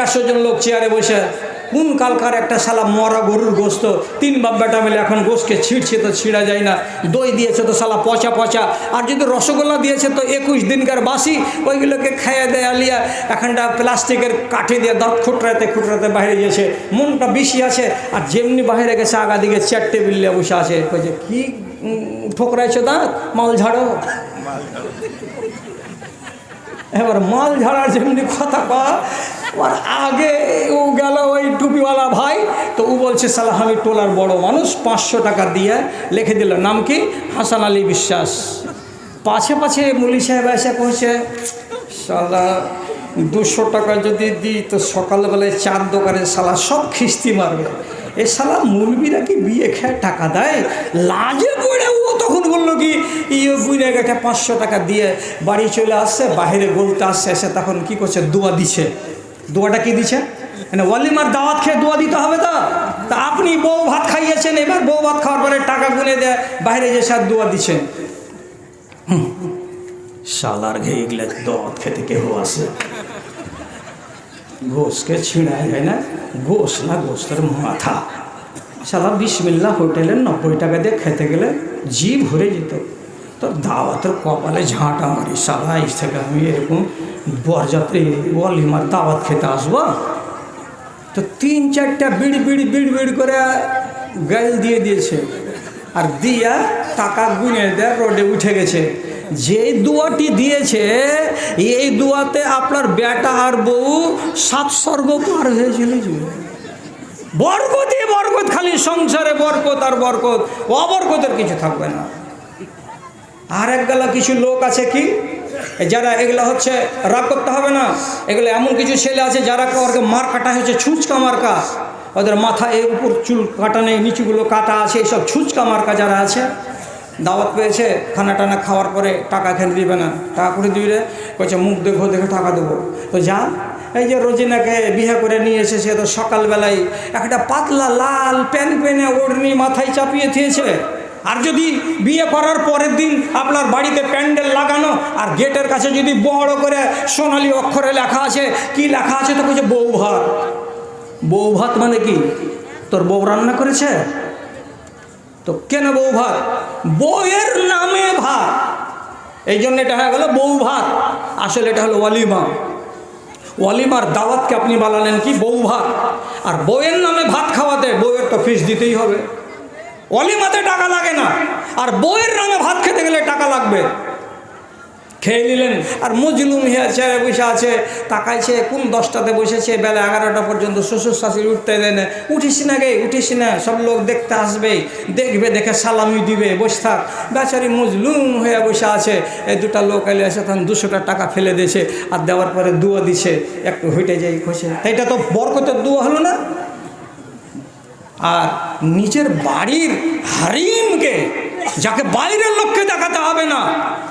দেড়শো জন লোক চেয়ারে বসে কোন কালকার একটা শালা মরা গরুর গোস্ত? তিন বাপ বেটা মিলে এখন গোস্তকে ছিঁড়ছে তো ছিঁড়া যায় না। দই দিয়েছে তো শালা পচা পচা। আর যদি রসগোল্লা দিয়েছে তো একুশ দিনকার বাসি। ওইগুলোকে খাইয়ে দেয় আলিয়া। এখানটা প্লাস্টিকের কাঠি দিয়ে দাঁত খুটরাতে খুটরাতে বাইরে গেছে। মনটা বেশি আছে। আর যেমনি বাইরে গেছে আগা দিকে চেয়ার টেবিল বসে আছে। কইছে, কি ঠোকরাইছো দাঁত? মাল ঝাড়ো। এবার মাল ঝাড়ার যেমনি কথা ওর আগে ও গেল ওই টুপিওয়ালা ভাই, তো ও বলছে, সালা, আমি টোলার বড় মানুষ, পাঁচশো টাকা দিয়ে লিখে দিল, নাম কি? হাসান আলী বিশ্বাস। পাছে পাছে মুলি সাহেব এসে কইছে, সালা, দুশো টাকা যদি দিই, তো সকালবেলায় চার দোকানে সালা সব খিস্তি মারবে। এ সালা মুলবিরা কি বিয়ে খেয়ে টাকা দেয়? লাজে পড়ে তখন বলল কি ইয়ে একটা পাঁচশো টাকা দিয়ে বাড়ি চলে আসছে বাইরে বলতে আসছে, এসে তখন কি করছে, দোয়া দিছে দোয়াটা কি দিছে? মানে ওয়ালিমার দাওয়াত খেয়ে দোয়া দিতে হবে তো। তা আপনি বউ ভাত খাইয়েছেন, এবার বউ ভাত খাওয়ার পরে টাকা গুনে দেয় বাইরে যে সব দোয়া দিচ্ছেন। শালার ঘেয়ে গেলে দাওয়াত খেতে কেউ আসে গোসকে ছিঁড়ায় যায় না? গোস না গোস্তের মাথা। শালা বিসমিল্লা হোটেলে নব্বই টাকা দিয়ে খেতে গেলে জি ভরে যেত। তো দাওয়াতের কপালে ঝাঁটা মারি, শালা এস থেকে আমি এরকম বরযাত্রী বলিমার দাওয়াত খেতে আসব? তো তিন চারটা বিড় বিড় বিড় বিড় করে গাল দিয়ে দিয়েছে আর দিয়া টাকা গুনে দেয় রোডে উঠে গেছে। যে দুয়াটি দিয়েছে, এই দুয়াতে আপনার বেটা আর বউ সাত স্বর্গ পার হয়ে চলে যাবে বরকতই বরকত, খালি সংসারে বরকত আর বরকত, অবরকতের কিছু থাকবে না। আর এক গেলা কিছু লোক আছে কি? যারা এগুলা হচ্ছে রাগ করতে হবে না। এগুলো এমন কিছু ছেলে আছে যারা ওরকে মার কাটা হয়েছে, ছুঁচকা মার্কা ওদের মাথায় এর উপর চুল কাটা নেই, নিচুগুলো কাটা আছে এইসব ছুঁচকা মার্কা যারা আছে। দাওয়াত পেয়েছে, খানা টানা খাওয়ার পরে টাকা খেলে দিবে না। টাকা করে দিবে কইছে মুখ দেখো, দেখে টাকা দেবো। তো যা এই যে রোজিনাকে বিয়ে করে নিয়ে এসেছে তো সকালবেলায় একটা পাতলা লাল প্যান পেনে ওড়নি মাথায় চাপিয়ে দিয়েছে। আর যদি বিয়ে করার পরের দিন আপনার বাড়িতে প্যান্ডেল লাগানো আর গেটের কাছে যদি বড় করে সোনালি অক্ষরে লেখা আছে, কি লেখা আছে তো বউ ভাত বউ ভাত মানে কি? তোর বউ রান্না করেছে? তো কেন বউ ভাত বউয়ের নামে ভাত। এই জন্য এটা হয়ে গেল বউ ভাত আসলে এটা হলো ওয়ালিমা। ওয়ালিমার দাওয়াতকে আপনি বানালেন কি? বউ ভাত। আর বউয়ের নামে ভাত খাওয়াতে বউয়ের তো ফিস দিতেই হবে। অলিমাতে টাকা লাগে না। আর বইয়ের নামে ভাত খেতে গেলে টাকা লাগবে। খেয়ে নিলেন। আর মজলুম হিয়া চেয়ারে বসে আছে তাকাইছে কোন দশটাতে বসেছে, বেলা এগারোটা পর্যন্ত শ্বশুর শাশুড়ি উঠতে দেয় না। উঠিস না গে, উঠিস না, সব লোক দেখতে আসবে, দেখবে, দেখে সালামি দিবে, বসে থাক। বেচারি মজলুম হয়ে বসে আছে, এই দুটা লোক এলে এসে তখন দুশোটা টাকা ফেলে দিয়েছে, আর দেওয়ার পরে দুয়া দিছে, একটু হেঁটে যাই খসে এটা তো বরকতের দুয়া হলো না? আর নিজের বাড়ির হারিমকে যাকে বাইরের লোককে দেখাতে হবে না,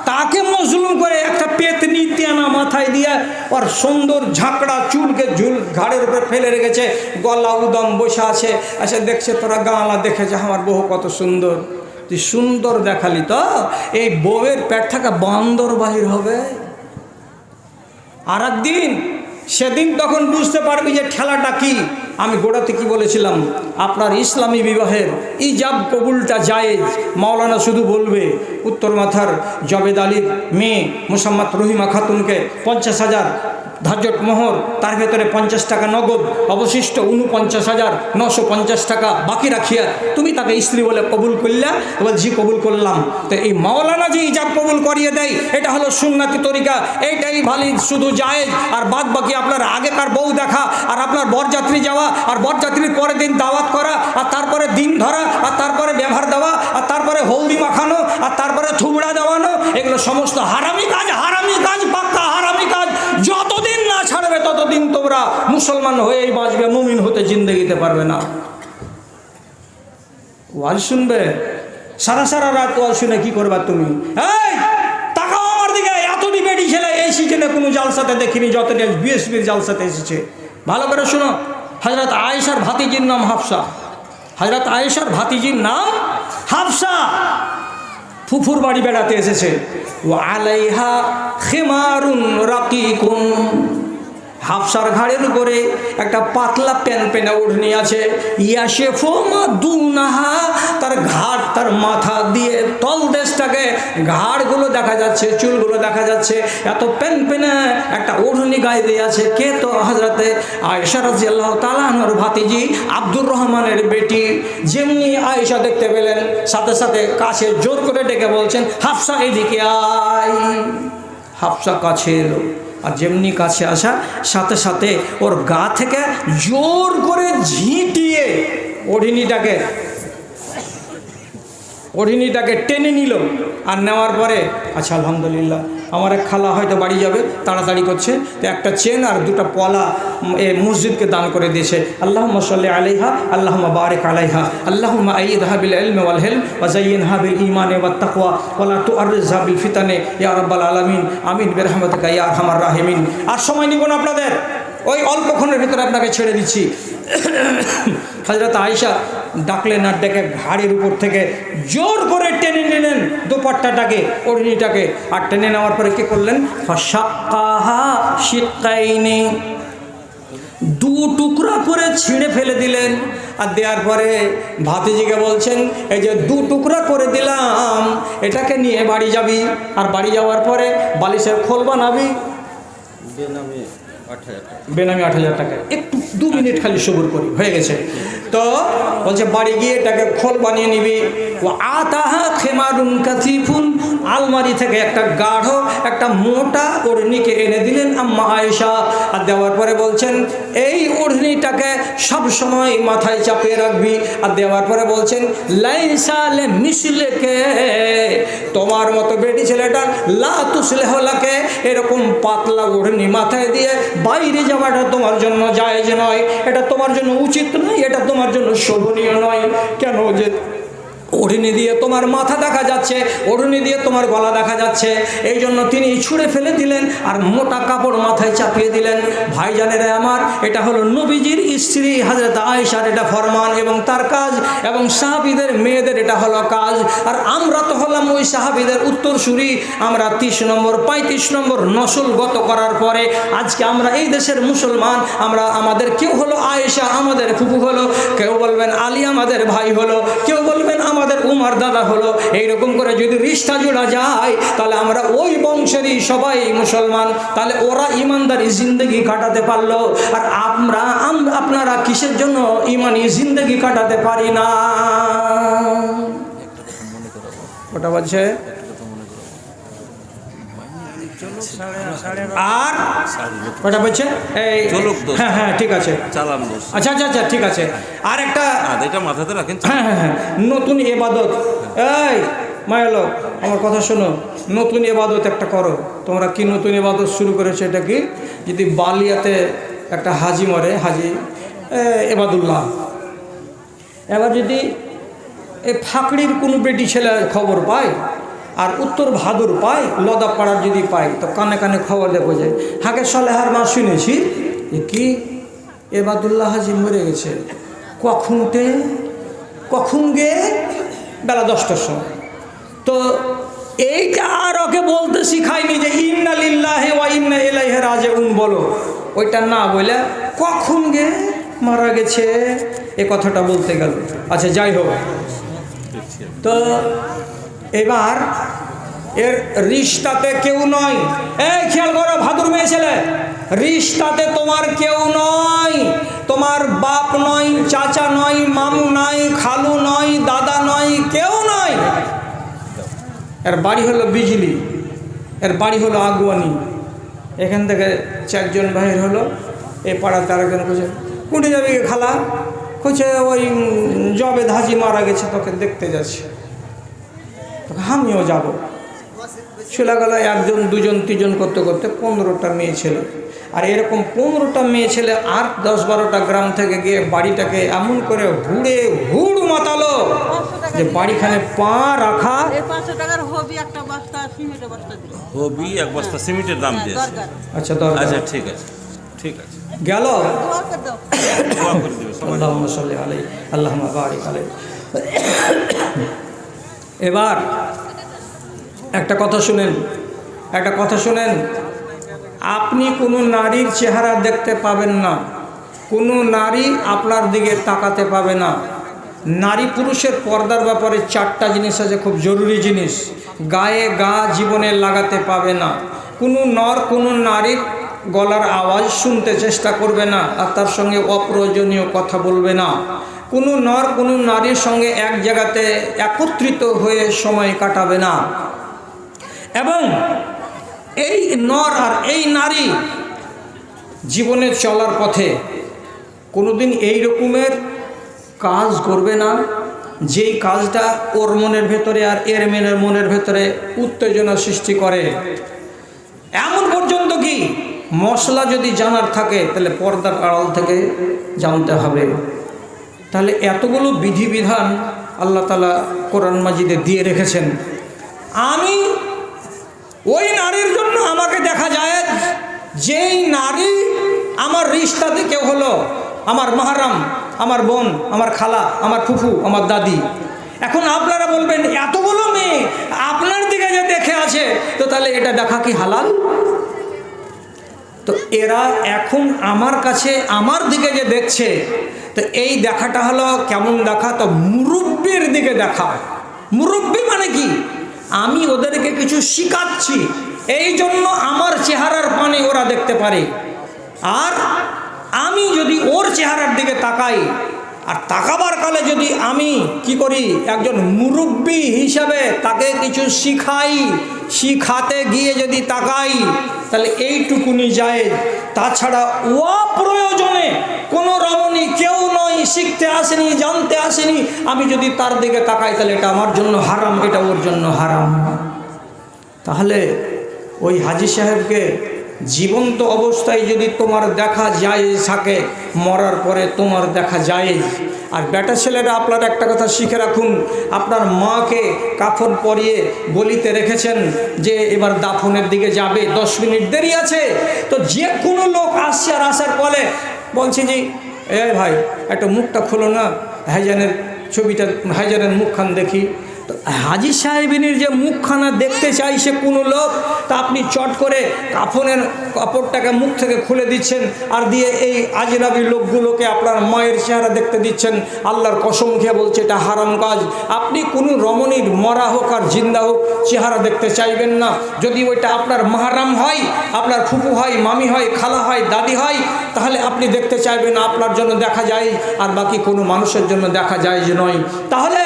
তাকে মজলুম করে একটা পেতনি তেনা মাথায় দিয়ে ওর সুন্দর ঝাঁকড়া চুলকে ঝুল ঘাড়ের উপরে ফেলে রেখেছে, গলা উদম বসে আছে, এসে দেখছে তোরা গাঁলা দেখেছে আমার বউ কত সুন্দর। তুই সুন্দর দেখালি তো, এই বউয়ের পেট থাকা বান্দর বাহির হবে। আর দিন সেদিন তখন বুঝতে পারবি যে ঠেলাটা কি। আমি গোড়াতে কি বলেছিলাম? আপনার ইসলামী বিবাহের ইজাব কবুলটা জায়েজ, মাওলানা শুধু বলবে। উত্তর মাথার জবেদ আলীর মেয়ে মুসাম্মাত রহিমা খাতুনকে পঞ্চাশ হাজার ধার্যট মোহর, তার ভেতরে পঞ্চাশ টাকা নগদ, অবশিষ্ট উনপঞ্চাশ হাজার নশো পঞ্চাশ টাকা বাকি রাখিয়া তুমি তাকে স্ত্রী বলে কবুল করলা বল জি কবুল করলাম। তো এই মাওলানা যে ইজাব কবুল করিয়ে দেয়, এটা হলো সুন্নাতি তরিকা এইটাই ভালি শুধু জায়েজ, আর বাদ বাকি আপনার আগেকার বউ দেখা, আর আপনার বরযাত্রী যাওয়া, আর বরযাত্রীর পরের দিন দাওয়াত করা, আর তারপরে দিন ধরা, আর তারপরে ব্যবহার দেওয়া, আর তারপরে হলদি মাখানো, আর তারপরে থুবড়া দেওয়ানো, এগুলো সমস্ত হারামি কাজ হারামি কাজ তোমরা মুসলমান হয়েই বাঁচবে, মুমিন হতে জিন্দগিতে পারবে না। ওয়াজ শুনবে? সারা সারা রাত ওয়াজ শুনে কি করবা তুমি? এই, তাকাও আমার দিকে এত ডিবেটি ছেলে এই সিজনে কোনো জালসাতে দেখিনি যতটা বিএসপির জালসাতে এসেছে। ভালো করে শোনো হজরত আয়েশার ভাতিজির নাম হাফসা। হজরত আয়েশার ভাতিজির নাম হাফসা। ফুফুর বাড়ি বেড়াতে এসেছে। ও আলাইহা খেমারুন রাকিকুন। হাফসার ঘাড়ের উপরে একটা পাতলা প্যান পেনা উঠনি আছে। ইয়াসে ফোমা দুনাহা, তার ঘাড়, তার মাথা দিয়ে তল দেশটাকে ঘাড়গুলো দেখা যাচ্ছে, চুলগুলো দেখা যাচ্ছে। এত প্যান পেনা একটা ওढ़নি গায়ে দিয়ে আছে। কে তো হজরতে আয়েশা রাজি আল্লাহ তালানোর ভাতিজি আব্দুর রহমানের বেটি, যেমনি আয়েশা দেখতে পেলেন, সাথে সাথে কাছে জোর করে ডেকে বলছেন, হাফসা এদিকে আয়। হাফসা কাছে এলো আর যেমনি কাছে আসা, সাথে সাথে ওর গা থেকে জোর করে ঝিটিয়ে ওড়িনিটাকে ওড়িনিটাকে টেনে নিল। আর নেওয়ার পরে আচ্ছা আলহামদুলিল্লাহ। আমার এক খালা হয়তো বাড়ি যাবে, তাড়াতাড়ি করছে। তো একটা চেন আর দুটো পলা এ মসজিদকে দান করে দিয়েছে। আল্লাহ মসল্লি আলাইহা আল্লাহ বারেক আলাইহা। আল্লাহ আইদ হাবিল এলম ওয়াল হেলম ওয়াজাইন হাবিল ইমানে ওয়া তাকওয়া। ওয়ালা তু আরিজ হাবিল ফিতানে ইয়ারব্বাল আলামিন। আমিন বেরহমত ইয়া হামার রাহিমিন। আর সময় নিব না আপনাদের। ওই অল্পক্ষণের ভিতরে আপনাকে ছেড়ে দিচ্ছি। হাজরত আয়েশা ডাকলেন আর ডেকে ঘাড়ের উপর থেকে জোর করে টেনে নিলেন দোপাট্টাটাকে ওড়নিটাকে। আর টেনে নেওয়ার পরে কী করলেন? শিক্কাইনি। দু টুকরা করে ছিঁড়ে ফেলে দিলেন। আর দেওয়ার পরে ভাতিজিকে বলছেন, এই যে দু টুকরা করে দিলাম, এটাকে নিয়ে বাড়ি যাবি। আর বাড়ি যাওয়ার পরে বালিশের খোল বানাবি। বেনামে আট হাজার টাকা। একটু দু মিনিট খালি সবুর করি হয়ে গেছে। তো বলছে, বাড়ি গিয়ে এটাকে খোল বানিয়ে নিবি। ও আতাহা খেমারুন কাথিফুন আলমারি থেকে একটা গাঢ়, একটা মোটা ওড়নিকে এনে দিলেন আম্মা আয়েশা। আর দেওয়ার পরে বলছেন, এই ওড়নিটাকে সব সময় মাথায় চাপিয়ে রাখবি। আর দেওয়ার পরে বলছেন লাইসালে মিসলেকে, তোমার মতো বেটি ছেলেটা লা তুসলে হলাকে এরকম পাতলা ওড়নি মাথায় দিয়ে বাইরে যাওয়াটা তোমার জন্য জায়েজ নয়। এটা তোমার জন্য উচিত নয়, এটা তোমার জন্য শোভনীয় নয়। কেন যে ওড়নি দিয়ে তোমার মাথা দেখা যাচ্ছে, ওড়নি দিয়ে তোমার গলা দেখা যাচ্ছে। এই জন্য তিনি ছুঁড়ে ফেলে দিলেন আর মোটা কাপড় মাথায় চাপিয়ে দিলেন। ভাইজানেরা আমার, এটা হলো নবীজির স্ত্রী হাজরত আয়েশার এটা ফরমান এবং তার কাজ, এবং সাহাবিদের মেয়েদের এটা হলো কাজ। আর আমরা তো হলাম ওই সাহাবিদের উত্তরসূরি। আমরা তিরিশ নম্বর, পঁয়ত্রিশ নম্বর নসলগত করার পরে আজকে আমরা এই দেশের মুসলমান, আমরা আমাদের কেউ হলো আয়েশা, আমাদের ফুপু হলো, কেউ বলবেন আলী, আমাদের ভাই হলো। দাদা হলো। এইরকম করে যদি রিস্তা জোড়া যায়, তাহলে আমরা ওই বংশেরই সবাই মুসলমান। তাহলে ওরা ইমানদারি জিন্দগি কাটাতে পারল। আর আমরা, আম- আপনারা কিসের জন্য ইমানি জিন্দগি কাটাতে পারি না? ওটা বলছে আর? ওটা বলছে এই চলুক দোস্ত। হ্যাঁ হ্যাঁ ঠিক আছে। চালান দোষ আচ্ছা আচ্ছা আচ্ছা ঠিক আছে। আর একটা আর এটা মাথাতে রাখেন হ্যাঁ হ্যাঁ হ্যাঁ নতুন এবাদত। এই মায়ালো আমার কথা শোনো। নতুন এবাদত একটা করো। তোমরা কি নতুন এবাদত শুরু করেছ এটা কি? যদি বালিয়াতে একটা হাজি মরে হাজি এবাদুল্লাহ। এবার যদি এই ফাঁকড়ির কোনো বেটি ছেলে খবর পায় আর উত্তর ভাদুর পায় লদা পাড়ার যদি পায়, তো কানে কানে খবর দেখো যায় হাকে সলেহার মা শুনেছি এ কি? এবাদুল্লাহ হাজি মরে গেছে। কখনতে কখন গে? বেলা দশটার সময়। তো এইটা আর ওকে বলতে শিখায়নি যে, ইন্না লিল্লাহে ওয়া বলো। ওইটা না বলে, কখন গে মারা গেছে? এ কথাটা বলতে গেল। আচ্ছা যাই হোক। তো এবার এর রিশতাতে কেউ নয়। এই খেয়াল করো, ভাদুর মেয়ে ছেলে। রিশতাতে তোমার কেউ নয়। তোমার বাপ নয়, চাচা নয়, মামু নয়, খালু নয়, দাদা নয়, কেউ নয়। এর বাড়ি হলো বিজলি। এর বাড়ি হলো আগুয়ানি। এখান থেকে চারজন ভাইয়ের হলো। এ পাড়াতে আরেকজন খুঁজে, কুটে যাবি খালা? খুঁজে ওই জবে ধাজি মারা গেছে, তোকে দেখতে যাচ্ছে। আমিও যাব। গেল একজন দুজন তিনজন করতে করতে পনেরোটা মেয়ে ছেলে। আর এরকম পনেরোটা মেয়ে ছেলে আর দশ বারোটা গ্রাম থেকে গিয়ে বাড়িটাকে এমন করে হুড়ে হুড় মাতালো যে বাড়িখানে পা রাখা। টাকার হবি একটা বস্তা সিমেন্টের বস্তা এক বস্তা সিমেন্টের দাম দিয়েছে। আচ্ছা দরকার। আচ্ছা ঠিক আছে ঠিক আছে। গেল? দোয়া করে দাও। দোয়া করে দেবে সবাই। আল্লাহুম্মা সাল্লি আলাই আল্লাহুম্মা বারিক আলাই এবার একটা কথা শুনেন, একটা কথা শুনেন। আপনি কোনো নারীর চেহারা দেখতে পাবেন না, কোনো নারী আপনার দিকে তাকাতে পাবে না। নারী পুরুষের পর্দার ব্যাপারে চারটা জিনিস আছে, খুব জরুরি জিনিস। গায়ে গা জীবনে লাগাতে পাবে না। কোনো নর, কোনো নারীর গলার আওয়াজ শুনতে চেষ্টা করবে না আর তার সঙ্গে অপ্রয়োজনীয় কথা বলবে না। কোনো নর, কোনো নারীর সঙ্গে এক জায়গাতে একত্রিত হয়ে সময় কাটাবে না। এবং এই নর আর এই নারী জীবনে চলার পথে কোনোদিন এই রকমের কাজ করবে না, যেই কাজটা ওর মনের ভেতরে আর এর মেনের মনের ভেতরে উত্তেজনা সৃষ্টি করে। এমন পর্যন্ত কি মশলা যদি জানার থাকে, তাহলে পর্দার আড়াল থেকে জানতে হবে। তাহলে এতগুলো বিধিবিধান আল্লাহ তালা কোরআন মাজিদে দিয়ে রেখেছেন। আমি ওই নারীর জন্য আমাকে দেখা যায় যেই নারী আমার রিস্তাতে কেউ হলো, আমার মাহারাম, আমার বোন, আমার খালা, আমার ফুফু, আমার দাদি। এখন আপনারা বলবেন, এতগুলো মেয়ে আপনার দিকে যে দেখে আছে, তো তাহলে এটা দেখা কি হালাল? তো এরা এখন আমার কাছে, আমার দিকে যে দেখছে, তো এই দেখাটা হলো কেমন দেখা? তো মুরব্বীর দিকে দেখা। মুরব্বী মানে কি? আমি ওদেরকে কিছু শিখাচ্ছি, এই জন্য আমার চেহারার পানে ওরা দেখতে পারে। আর আমি যদি ওর চেহারার দিকে তাকাই আর তাকাবার কালে যদি আমি কি করি, একজন মুরব্বী হিসাবে তাকে কিছু শিখাই, শিখাতে গিয়ে যদি তাকাই, তাহলে এইটুকুনি যায়। তাছাড়া অপ্রয়োজনে কোনো রমণী কেউ নয়, শিখতে আসেনি, জানতে আসেনি। আমি যদি তার দিকে তাকাই, তাহলে এটা আমার জন্য হারাম, এটা ওর জন্য হারাম। তাহলে ওই হাজি সাহেবকে জীবন্ত অবস্থায় যদি তোমার দেখা যায়, থাকে, মরার পরে তোমার দেখা যায়। আর বেটা ছেলেরা, আপনার একটা কথা শিখে রাখুন, আপনার মাকে কাফন পরিয়ে বলিতে রেখেছেন যে এবার দাফনের দিকে যাবে, দশ মিনিট দেরি আছে। তো যে কোনো লোক আসছে আর আসার পরে বলছে যে এ ভাই, একটা মুখটা খোলো না, হাইজানের ছবিটা, হাইজানের মুখখান দেখি। হাজি সাহেবিনীর যে মুখখানা দেখতে চাই সে কোনো লোক, তা আপনি চট করে কাফনের কাপড়টাকে মুখ থেকে খুলে দিচ্ছেন আর দিয়ে এই আজরাবি লোকগুলোকে আপনার মায়ের চেহারা দেখতে দিচ্ছেন। আল্লাহর কসম খেয়ে বলছে, এটা হারাম কাজ। আপনি কোনো রমণীর মরা হোক আর জিন্দা হোক, চেহারা দেখতে চাইবেন না। যদি ওইটা আপনার মাহারাম হয়, আপনার ফুপু হয়, মামি হয়, খালা হয়, দাদি হয়, তাহলে আপনি দেখতে চাইবেন আপনার জন্য দেখা যায়, আর বাকি কোনো মানুষের জন্য দেখা যায় যে নয়। তাহলে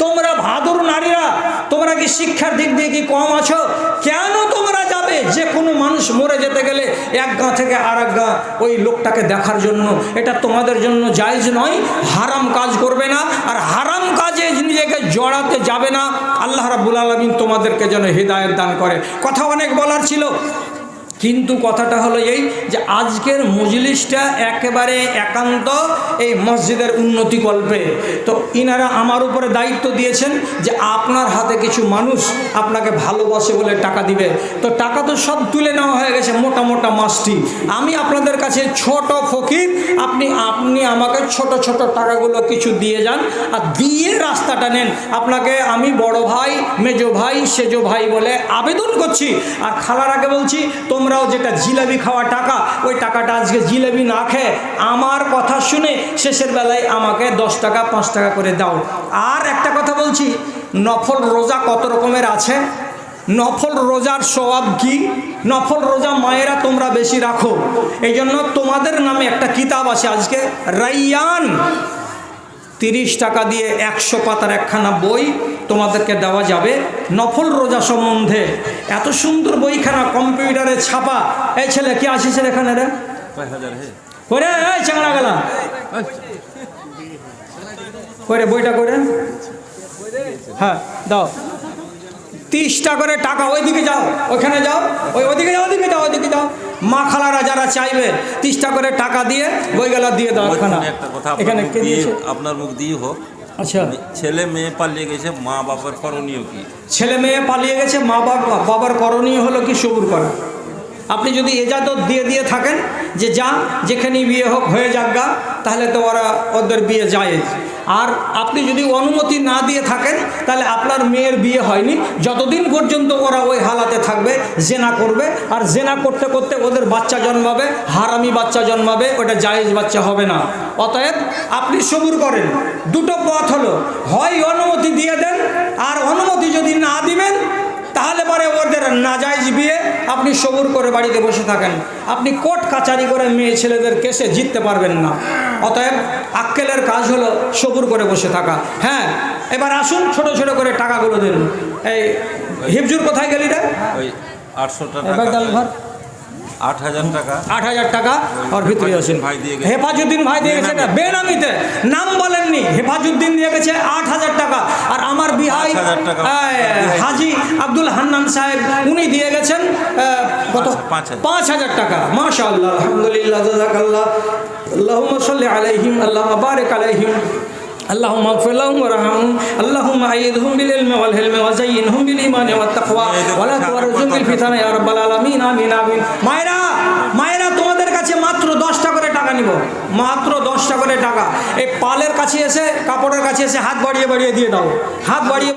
তোমরা ভাদুর নারীরা, তোমরা কি শিক্ষার দিক দিয়ে কি কম আছো? কেন তোমরা যাবে? যে কোনো মানুষ মরে যেতে গেলে এক গাঁ থেকে আর এক গাঁ ওই লোকটাকে দেখার জন্য। এটা তোমাদের জন্য জায়জ নয়, হারাম কাজ করবে না। আর হারাম কাজে নিজেকে জড়াতে যাবে না। আল্লাহ রাবুল আলমিন তোমাদেরকে যেন হৃদায়ত দান করে। কথা অনেক বলার ছিল। কিন্তু কথাটা হলো এই যে আজকের মজলিসটা একেবারে একান্ত এই মসজিদের উন্নতি কল্পে। তো ইনারা আমার উপরে দায়িত্ব দিয়েছেন যে আপনার হাতে কিছু মানুষ আপনাকে ভালোবাসে বলে টাকা দিবে। তো টাকা তো সব তুলে নেওয়া হয়ে গেছে মোটা মোটা মাসটি আমি আপনাদের কাছে ছোট ফকির, আপনি আপনি আমাকে ছোট ছোট টাকাগুলো কিছু দিয়ে যান আর দিয়ে রাস্তাটা নেন। আপনাকে আমি বড় ভাই, মেজো ভাই, সেজো ভাই বলে আবেদন করছি। আর খালার আগে বলছি তোমরাও যেটা জিলাপি খাওয়া টাকা, ওই টাকাটা আজকে জিলাপি না খেয়ে আমার কথা শুনে শেষের বেলায় আমাকে দশ টাকা, পাঁচ টাকা করে দাও। আর একটা কথা বলছি, নফল রোজা কত রকমের আছে? নফল রোজার স্বভাব কি? নফল রোজা মায়েরা তোমরা বেশি রাখো। এই জন্য তোমাদের নামে একটা কিতাব আছে আজকে, রাইয়ান। তিরিশ টাকা দিয়ে একশো পাতার একখানা বই তোমাদেরকে দেওয়া যাবে। নফল রোজা সম্বন্ধে এত সুন্দর বইখানা কম্পিউটারে ছাপা। এই ছেলে কি আসিস এখানে রে? করে এই চাংড়া গেলা। করে বইটা করে হ্যাঁ দাও। তিরিশটা করে টাকা, ওইদিকে যাও, ওইখানে যাও, ওই ওইদিকে যাও ওইদিকে যাও ওইদিকে যাও। মা খালারা যারা চাইবে তিরিশটা করে টাকা দিয়ে বইগুলা দিয়ে দাও একটা কথা এখানে আপনার মুখ দিয়ে হোক। আচ্ছা। ছেলে মেয়ে পালিয়ে গেছে মা বাবার করণীয় কি? ছেলে মেয়ে পালিয়ে গেছে মা বাবা বাবার করণীয় হলো কি সবুর করা? আপনি যদি এজাজত দিয়ে দিয়ে থাকেন যে যা যেখানেই বিয়ে হোক হয়ে যাক গা তাহলে তো ওরা ওদের বিয়ে যায় আর আপনি যদি অনুমতি না দিয়ে থাকেন, তাহলে আপনার মেয়ের বিয়ে হয়নি। যতদিন পর্যন্ত ওরা ওই হালাতে থাকবে, জেনা করবে, আর জেনা করতে করতে ওদের বাচ্চা জন্মাবে, হারামি বাচ্চা জন্মাবে, ওটা জায়েজ বাচ্চা হবে না। অতএব আপনি সবুর করেন। দুটো পথ হলো, হয় অনুমতি দিয়ে দেন, আর অনুমতি যদি না দিবেন তাহলে ওদের নাজাইজ বিয়ে আপনি সবুর করে বাড়িতে বসে থাকেন। আপনি কোর্ট কাচারি করে মেয়ে ছেলেদের কেসে জিততে পারবেন না। অতএব আক্কেলের কাজ হলো সবুর করে বসে থাকা। হ্যাঁ এবার আসুন ছোট ছোট করে টাকাগুলো দিন। এই হিফজুর কোথায় গেলি রে? আটশো টাকা। আট হাজার টাকা আট হাজার টাকা ওর ভিতরে আসেন ভাই দিয়ে গেছে। হেফাজুদ্দিন ভাই দিয়ে গেছে না বেনামিতে নাম বলেননি হেফাজুদ্দিন দিয়ে গেছে আট হাজার টাকা আর আমার বিহাই 5,000 টাকা। এই, হাজি আব্দুল হান্নান সাহেব উনি দিয়ে গেছেন আহ, কত পাঁচ হাজার। পাঁচ হাজার টাকা মাশা আল্লাহ আলহামদুলিল্লাহ জাজাকাল্লাহ আল্লাহুম্মা সাল্লি আলাইহিম আল্লাহুম্মা বারিক আলাইহিম اللهم اغفر لهم وارحمهم اللهم ايدهم بالعلم والحلم وزينهم بالايمان والتقوى ولا تورزهم بالفتن يا رب العالمين امين امين নিব। মাত্র দশটা করে টাকা। এই পালের কাছে এসে, কাপড়ের কাছে এসে হাত বাড়িয়ে বাড়িয়ে দিয়ে দাও। হাত বাড়িয়ে